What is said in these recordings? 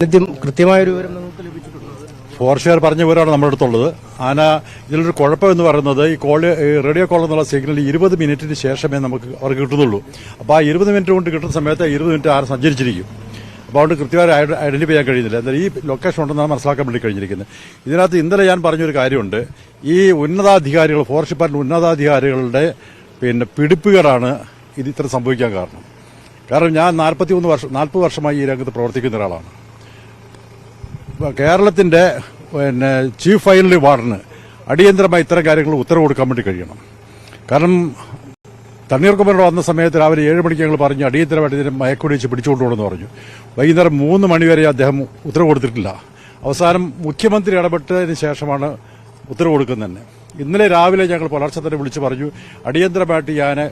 കൃത്യമായൊരു വിവരം നമുക്ക് പറഞ്ഞ വിവരമാണ് നമ്മുടെ അടുത്തുള്ളത്. ആന ഇതിലൊരു കുഴപ്പം എന്ന് പറയുന്നത് ഈ ഈ റേഡിയോ കോൾ എന്നുള്ള സിഗ്നൽ ഇരുപത് മിനിറ്റിന് ശേഷമേ നമുക്ക് അവർക്ക് കിട്ടുന്നുള്ളൂ. അപ്പോൾ ആ ഇരുപത് മിനിറ്റ് കൊണ്ട് കിട്ടുന്ന സമയത്ത് ഇരുപത് മിനിറ്റ് ആരും സഞ്ചരിച്ചിരിക്കും. അപ്പോൾ അതുകൊണ്ട് കൃത്യമായി ഐഡന്റിഫൈ ചെയ്യാൻ കഴിയുന്നില്ല. എന്നാൽ ഈ ലൊക്കേഷൻ ഉണ്ടെന്നാണ് മനസ്സിലാക്കാൻ വേണ്ടി കഴിഞ്ഞിരിക്കുന്നത്. ഇതിനകത്ത് ഇന്നലെ ഞാൻ പറഞ്ഞൊരു കാര്യമുണ്ട്. ഈ ഉന്നതാധികാരികൾ ഫോറസ്റ്റ് ഡിപ്പാർട്ട്മെന്റ് ഉന്നതാധികാരികളുടെ പിന്നെ പിടിപ്പുകേടാണ് ഇത് ഇത്ര സംഭവിക്കാൻ കാരണം. കാരണം ഞാൻ നാൽപ്പത്തി മൂന്ന് വർഷം നാൽപ്പത് വർഷമായി ഈ രംഗത്ത് പ്രവർത്തിക്കുന്ന ഒരാളാണ്. കേരളത്തിന്റെ പിന്നെ ചീഫ് ഫൈനൽ വാർഡിന് അടിയന്തരമായി ഇത്തരം കാര്യങ്ങൾ ഉത്തരവ് കൊടുക്കാൻ വേണ്ടി കഴിയണം. കാരണം തണ്ണീർക്കുമരോട് വന്ന സമയത്ത് രാവിലെ ഏഴ് മണിക്ക് ഞങ്ങൾ പറഞ്ഞു അടിയന്തരമായിട്ട് ഇതിനെ മയക്കുടി വെച്ച് പിടിച്ചുകൊണ്ടുപോകണമെന്ന് പറഞ്ഞു. വൈകുന്നേരം മൂന്ന് മണിവരെ അദ്ദേഹം ഉത്തരവ് കൊടുത്തിട്ടില്ല. അവസാനം മുഖ്യമന്ത്രി ഇടപെട്ടതിന് ശേഷമാണ് ഉത്തരവ് കൊടുക്കുന്നത് തന്നെ. ഇന്നലെ രാവിലെ ഞങ്ങൾ പുലർച്ചെ തന്നെ വിളിച്ചു പറഞ്ഞു അടിയന്തരമായിട്ട് ആനെ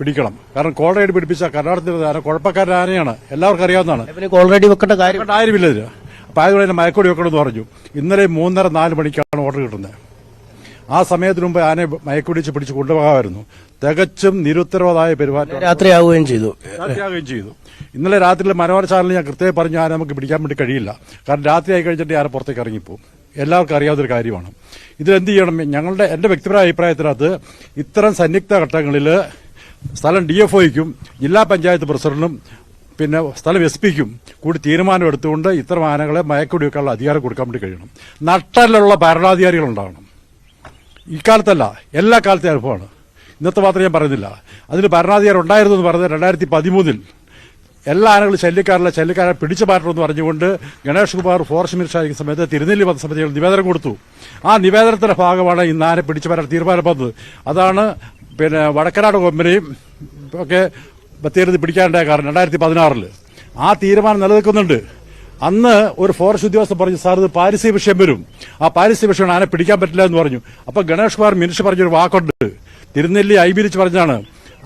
പിടിക്കണം. കാരണം കോളറേഡ് പിടിപ്പിച്ച കർണാടകത്തിലെ ആന കുഴപ്പക്കാരുടെ ആനയാണ്. എല്ലാവർക്കും അറിയാവുന്നതാണ്. ഓൾറെഡി വെക്കേണ്ട കാര്യം ഇവിടെ ആരുമില്ല ഇതിന് അപ്പൊ ആയതുകൊണ്ട് തന്നെ മയക്കൊടി വെക്കണമെന്ന് പറഞ്ഞു. ഇന്നലെ മൂന്നര നാല് മണിക്കാണ് ഓർഡർ കിട്ടുന്നത്. ആ സമയത്തിന് മുമ്പ് ആനെ മയക്കുടിച്ച് പിടിച്ച് കൊണ്ടുപോകാമായിരുന്നു. തികച്ചും നിരുത്തരവാദമായ പെരുമാറ്റം. രാത്രിയാവുകയും ചെയ്തു. രാത്രിയാവുകയും ചെയ്തു. ഇന്നലെ രാത്രിയിൽ മനോഹര ചാനലിൽ ഞാൻ കൃത്യമായി പറഞ്ഞു ആന നമുക്ക് പിടിക്കാൻ വേണ്ടി കഴിയില്ല. കാരണം രാത്രി ആയി കഴിഞ്ഞിട്ട് ആരെ പുറത്തേക്ക് ഇറങ്ങിപ്പോവും എല്ലാവർക്കും അറിയാവുന്നൊരു കാര്യമാണ്. ഇതിലെന്ത് ചെയ്യണം? ഞങ്ങളുടെ എന്റെ വ്യക്തിപരമായ അഭിപ്രായത്തിനകത്ത് ഇത്തരം സന്നിഗ്ധ ഘട്ടങ്ങളിൽ സ്ഥലം ഡി എഫ് ഒയ്ക്കും ജില്ലാ പഞ്ചായത്ത് പ്രസിഡന്റും പിന്നെ സ്ഥലം എസ് പിക്കും കൂടി തീരുമാനം എടുത്തുകൊണ്ട് ഇത്തരം ആനകളെ മയക്കുടി വെക്കാനുള്ള അധികാരം കൊടുക്കാൻ വേണ്ടി കഴിയണം. നട്ടലുള്ള ഭരണാധികാരികൾ ഉണ്ടാവണം ഇക്കാലത്തല്ല എല്ലാ കാലത്തെ അനുഭവമാണ്. ഇന്നത്തെ മാത്രം ഞാൻ പറയുന്നില്ല. അതിൽ ഭരണാധികാരം ഉണ്ടായിരുന്നു എന്ന് പറഞ്ഞത് രണ്ടായിരത്തി പതിമൂന്നിൽ എല്ലാ ആനകളും ശല്യക്കാരിലെ ശല്യക്കാരെ പിടിച്ചു മാറ്റണമെന്ന് പറഞ്ഞുകൊണ്ട് ഗണേഷ് കുമാർ ഫോറസ്റ്റ് മിനിസ്റ്റർ ആയിരിക്കുന്ന സമയത്ത് തിരുനെല്ലി വധസമിതികൾ നിവേദനം കൊടുത്തു. ആ നിവേദനത്തിന്റെ ഭാഗമാണ് ഇന്ന് ആനെ പിടിച്ചു മാറ്റാൻ തീരുമാനം വന്നത്. അതാണ് പിന്നെ വടക്കനാട് കൊമ്പനെയും ഒക്കെ ബത്തേരി പിടിക്കാനുണ്ടായ കാരണം രണ്ടായിരത്തി പതിനാറിൽ ആ തീരുമാനം നിലനിൽക്കുന്നുണ്ട്. അന്ന് ഒരു ഫോറസ്റ്റ് ഉദ്യോഗസ്ഥൻ പറഞ്ഞു സാർ ഇത് പാരിസ്ഥിതിക വിഷയം വരും. ആ പാരിസ്ഥിതിക വിഷയം ആനെ പിടിക്കാൻ പറ്റില്ല എന്ന് പറഞ്ഞു. അപ്പൊ ഗണേഷ് കുമാർ മിനിസ്റ്റർ പറഞ്ഞൊരു വാക്കുണ്ട്. തിരുനെല്ലി ഐബിരിച്ച് പറഞ്ഞാണ്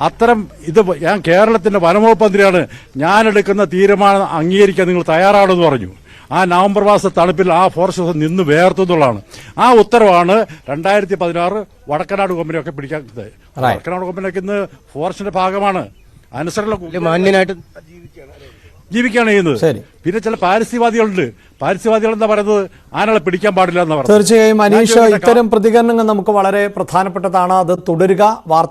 അത്തരം ഇത് ഞാൻ കേരളത്തിന്റെ വനംവകുപ്പ് മന്ത്രിയാണ്. ഞാൻ എടുക്കുന്ന തീരുമാനം അംഗീകരിക്കാൻ നിങ്ങൾ തയ്യാറാണെന്ന് പറഞ്ഞു. ആ നവംബർ മാസ തണുപ്പിൽ ആ ഫോറസ്റ്റ് നിന്ന് വേർത്തുന്നുള്ളതാണ് ആ ഉത്തരവാണ് രണ്ടായിരത്തി പതിനാറ് വടക്കനാട് കമ്പനിയൊക്കെ പിടിക്കാൻ വടക്കനാട് കമ്പനിയൊക്കെ ഇന്ന് ഫോറസ്റ്റിന്റെ ഭാഗമാണ്. അനുസരണ മാന്യനായിട്ട് ജീവിക്കുകയാണ് ചെയ്യുന്നത്. ശരി. പിന്നെ ചില പാരിസ്ഥിതിവാദികളുണ്ട്. പാരിസ്ഥിതിവാദികൾ എന്താ പറയുന്നത്? ആനകളെ പിടിക്കാൻ പാടില്ല എന്ന് പറഞ്ഞു തീർച്ചയായും അനീഷ് ഇത്തരം പ്രതികരണങ്ങൾ നമുക്ക് വളരെ പ്രധാനപ്പെട്ടതാണ്. അത് തുടരുക. വാർത്ത